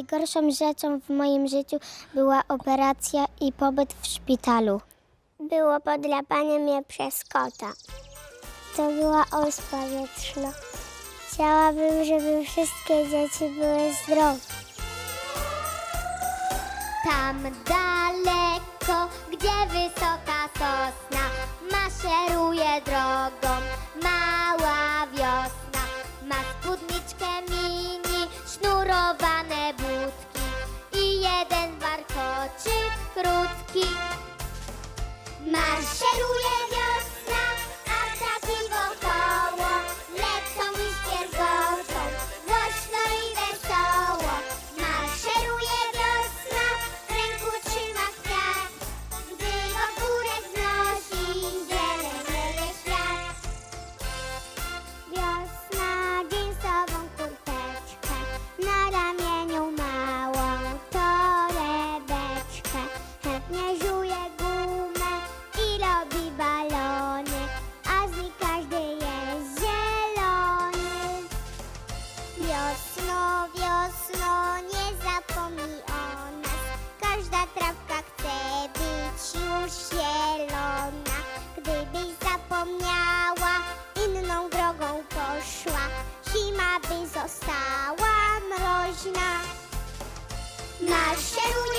Najgorszą rzeczą w moim życiu była operacja i pobyt w szpitalu. Było podrapanie mnie przez kota. To była ospa wietrzna. Chciałabym, żeby wszystkie dzieci były zdrowe. Tam daleko, gdzie wysoka sosna, maszeruje drogą Круцький. Маршируй! Bo wiosno nie zapomni o nas. Każda trawka chce być już zielona. Gdybyś zapomniała, inną drogą poszła. Zima by została mroźna. Maszeruj